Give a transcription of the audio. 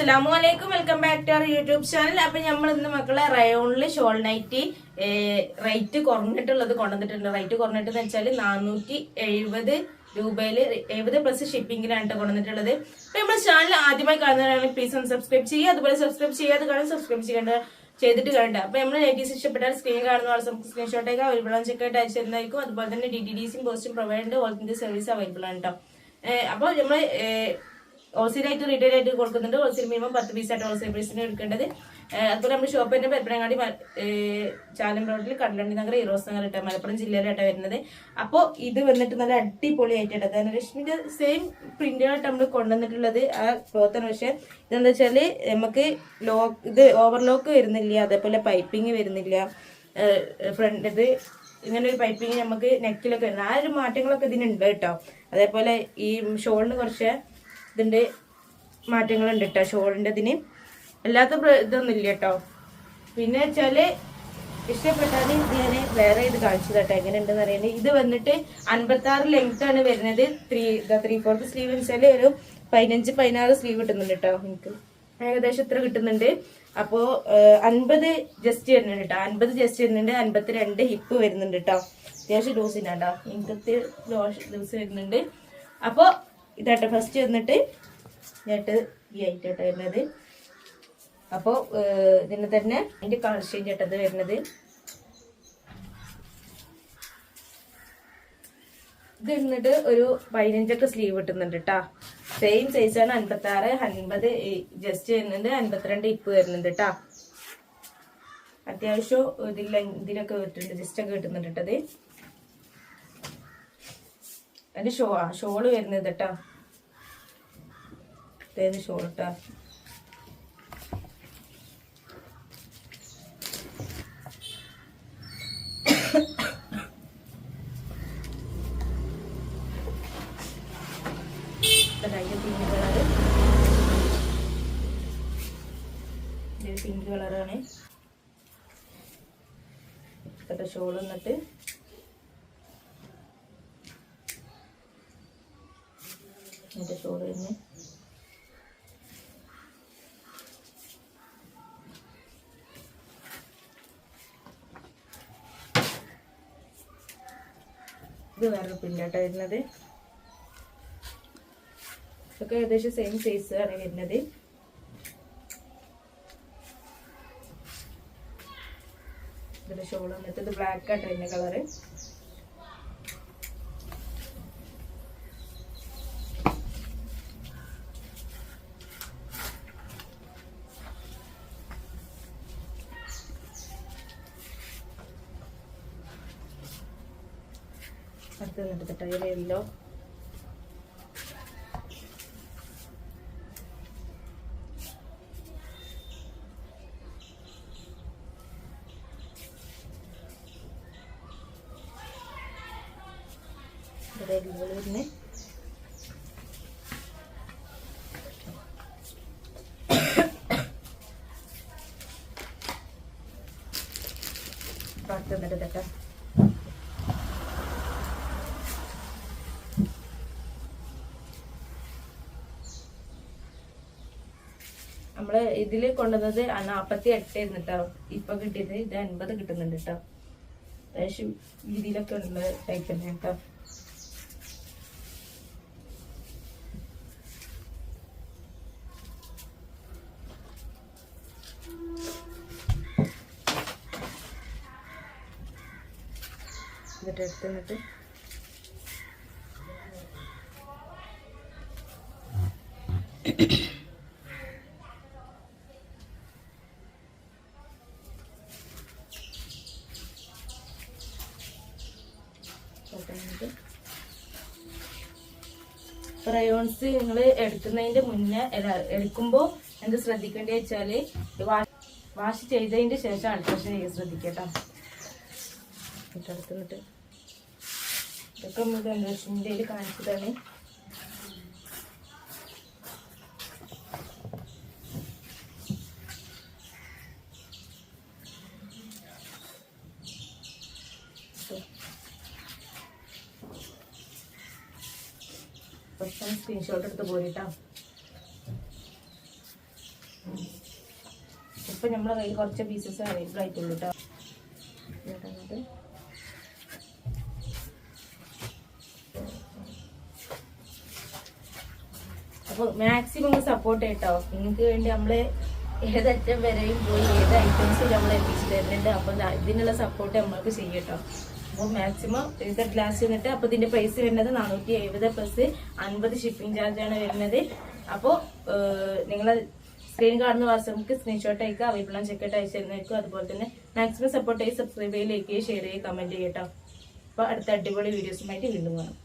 അസ്സലാമു അലൈക്കും welcome back to our YouTube channel അപ്പൊ നമ്മൾ ഇന്ന് മക്കളെ റയോണിൽ ഷോൾ നൈറ്റി റേറ്റ് കുറഞ്ഞിട്ടുള്ളത് കൊണ്ടുവന്നിട്ടുണ്ട്. റേറ്റ് കുറഞ്ഞിട്ട് വെച്ചാൽ നാനൂറ്റി എഴുപത് രൂപയിൽ എഴുപത് പ്ലസ് ഷിപ്പിംഗിലാണ് കൊണ്ടുവന്നിട്ടുള്ളത്. അപ്പൊ നമ്മുടെ ചാനൽ ആദ്യമായി കാണുന്നവരാണെങ്കിൽ പ്ലീസ് ഒന്ന് സബ്സ്ക്രൈബ് ചെയ്യുക. അതുപോലെ സബ്സ്ക്രൈബ് ചെയ്യാതെ കാണാൻ സബ്സ്ക്രൈബ് ചെയ്യേണ്ട ചെയ്തിട്ട് കണ്ട അപ്പൊ നമ്മൾ നൈറ്റീസ് ഇഷ്ടപ്പെട്ടാൽ സ്ക്രീൻ കാണുന്ന ആൾ നമുക്ക് സ്ക്രീൻഷോട്ട് ആയിട്ട് അവൈലബിൾ ആണ് ചെക്ക് ആയിട്ട് അയച്ചു തരുന്നതായിരിക്കും. അതുപോലെ തന്നെ ഡി ഡി സിയും പോസ്റ്റും provide all India service available ആണ് കേട്ടോ അപ്പോൾ നമ്മൾ ഹോൾസെയിൽ ആയിട്ട് റീറ്റെയിൽ ആയിട്ട് കൊടുക്കുന്നുണ്ട്. ഹോൾസെയിൽ മിനിമം പത്ത് പീസ് ആയിട്ട് ഹോൾസെയിൽ പ്രൈസിന് എടുക്കേണ്ടത്. അതുപോലെ നമ്മുടെ ഷോപ്പ് തന്നെ പരപ്പനങ്ങാടി ചാലം റോഡിൽ കണ്ടണ്ടി നഗർ ഹീറോസ് നഗർ ഇട്ട മലപ്പുറം ജില്ലയിലായിട്ടാണ് വരുന്നത്. അപ്പോൾ ഇത് വന്നിട്ട് നല്ല അടിപൊളിയായിട്ട് ധനലക്ഷ്മിന്റെ സെയിം പ്രിന്റുകളായിട്ട് നമ്മൾ കൊണ്ടുവന്നിട്ടുള്ളത് ആ ക്ലോത്താണ് പക്ഷെ ഇതെന്താ വെച്ചാൽ നമുക്ക് ലോക്ക് ഇത് ഓവർലോക്ക് വരുന്നില്ല. അതേപോലെ പൈപ്പിംഗ് വരുന്നില്ല. ഫ്രണ്ട് ഇത് ഇങ്ങനെ ഒരു പൈപ്പിംഗ് നമുക്ക് നെക്കിലൊക്കെ വരുന്നത് ആ ഒരു മാറ്റങ്ങളൊക്കെ ഇതിനുണ്ട് കേട്ടോ. അതേപോലെ ഈ ഷോളിന് കുറച്ച് ഇതിന്റെ മാറ്റങ്ങളുണ്ട് കേട്ടോ ഷോളിന്റെ ഇതിന്. അല്ലാത്ത ഇതൊന്നും ഇല്ല കേട്ടോ പിന്നെ വെച്ചാൽ ഇഷ്ടപ്പെട്ടാൽ ഞാൻ വേറെ ഇത് കാണിച്ചു കേട്ടോ എങ്ങനെ ഉണ്ടെന്ന് അറിയാൻ ഇത് വന്നിട്ട് അൻപത്തി ആറ് ലെങ്ത് ആണ് വരുന്നത്. ത്രീ ത്രീ ഫോർത്ത് സ്ലീവ് വെച്ചാൽ ഒരു പതിനഞ്ച് പതിനാറ് സ്ലീവ് കിട്ടുന്നുണ്ട് കേട്ടോ എനിക്ക്. ഏകദേശം ഇത്ര കിട്ടുന്നുണ്ട്. അപ്പോ അൻപത് ജസ്റ്റ് വരുന്നുണ്ട് കേട്ടോ അൻപത് ജസ്റ്റ് വരുന്നുണ്ട്. അൻപത്തി രണ്ട് ഹിപ്പ് വരുന്നുണ്ട് കേട്ടോ അത്യാവശ്യം ലൂസിനാട്ടോ ലോഷ് ലൂസ് വരുന്നുണ്ട്. അപ്പോ ഇതാട്ടോ. ഫസ്റ്റ് വന്നിട്ട് ഞാട്ട് ഈ ഐറ്റാട്ടോ വരുന്നത്. അപ്പോൾ ഇതിന് തന്നെ അതിന്റെ കളർ ചേഞ്ച് വരുന്നത്. ഇത് എന്നിട്ട് ഒരു പതിനഞ്ചൊക്കെ സ്ലീവ് കിട്ടുന്നുണ്ട് കേട്ടാ സെയിം സൈസാണ് അൻപത്തി ആറ് അൻപത് ജസ്റ്റ് വരുന്നുണ്ട് അൻപത്തിരണ്ട് ഇപ്പ് വരുന്നുണ്ട് കേട്ടാ അത്യാവശ്യം ഇതിൽ ഇതിലൊക്കെ കിട്ടുന്നുണ്ട് ജസ്റ്റ് ഒക്കെ കിട്ടുന്നുണ്ട് കേട്ടത് അതിന്റെ ഷോ ഷോൾ വരുന്നത് കേട്ടാ ഇതേത് ഷോൾ കേട്ടാ അതിന്റെ പിങ്ക് കളറ് പിങ്ക് കളറാണ് ഇപ്പോഴത്തെ ഷോൾ എന്നിട്ട് ഷോൾ വരുന്നത് ഇത് വേറൊരു പിന്നാട്ടോ വരുന്നത്. ഇതൊക്കെ ഏകദേശം സെയിം സൈസ് ആണ് വരുന്നത്. ഇതിന്റെ ഷോൾ വന്നിട്ട് ഇത് ബ്ലാക്ക് ആയിട്ട് വരുന്ന കളറ് അടുത്ത് വന്നിട്ട് ടയർ യെല്ലോ പുറത്ത് തട്ടാം നമ്മൾ ഇതിൽ കൊണ്ടുവന്നത് നാപ്പത്തി എട്ട് കേട്ടോ ഇപ്പൊ കിട്ടിയത് ഇത് അൻപത് കിട്ടുന്നുണ്ട് കേട്ടോ അത്യാവശ്യം രീതിയിലൊക്കെ ഉള്ള തയ്ക്കുന്നത് കേട്ടോ എന്നിട്ട് എടുത്ത് എന്നിട്ട് റയോൺസ് നിങ്ങൾ എടുക്കുന്നതിന്റെ മുന്നേ എടുക്കുമ്പോൾ എന്ത് ശ്രദ്ധിക്കേണ്ടത് വെച്ചാൽ വാഷ് ചെയ്തതിന്റെ ശേഷം അൾട്രേഷൻ ചെയ്യാൻ ശ്രദ്ധിക്കട്ടോ. എടുത്തിട്ട് ഇതൊക്കെ നമ്മൾ ജനറേഷന്റെ കാണിച്ചതാണ്. ഫസ്റ്റ് സ്ക്രീൻഷോട്ട് എടുത്ത് പോരിട്ടോ ഇപ്പൊ നമ്മളെ കയ്യിൽ കുറച്ച് പീസസ് അവൈലബിൾ ആയിട്ടുള്ളൂ അപ്പൊ മാക്സിമം സപ്പോർട്ട് ചെയ്യട്ടോ നിങ്ങൾക്ക് വേണ്ടി നമ്മൾ ഏതറ്റം വരെയും പോയി ഏത് ഐറ്റംസും നമ്മൾ എത്തിച്ചു തരുന്നുണ്ട്. അപ്പൊ ഇതിനുള്ള സപ്പോർട്ട് നമ്മൾക്ക് ചെയ്യട്ടോ. അപ്പോൾ മാക്സിമം ഇത് ഗ്ലാസ് വന്നിട്ട് അപ്പോൾ ഇതിന്റെ പ്രൈസ് വരുന്നത് നാനൂറ്റി എഴുപത് പ്ലസ് അൻപത് ഷിപ്പിംഗ് ചാർജാണ് വരുന്നത്. അപ്പോൾ നിങ്ങൾ സ്ക്രീൻ കാണുന്ന വാട്സപ്പിക്ക് സ്ക്രീൻഷോട്ട് അയക്കുക അവൈലബിൾ ആണ് ചെക്കട്ട് അയച്ചു തരുന്നതായിരിക്കും. അതുപോലെ തന്നെ മാക്സിമം സപ്പോർട്ട് ചെയ്ത് സബ്സ്ക്രൈബ് ചെയ്യുക ലൈക്ക് ചെയ്യുക ഷെയർ ചെയ്യുക കമന്റ് ചെയ്യട്ടോ അപ്പോൾ അടുത്ത അടിപൊളി വീഡിയോസുമായിട്ട് വീണ്ടും കാണാം.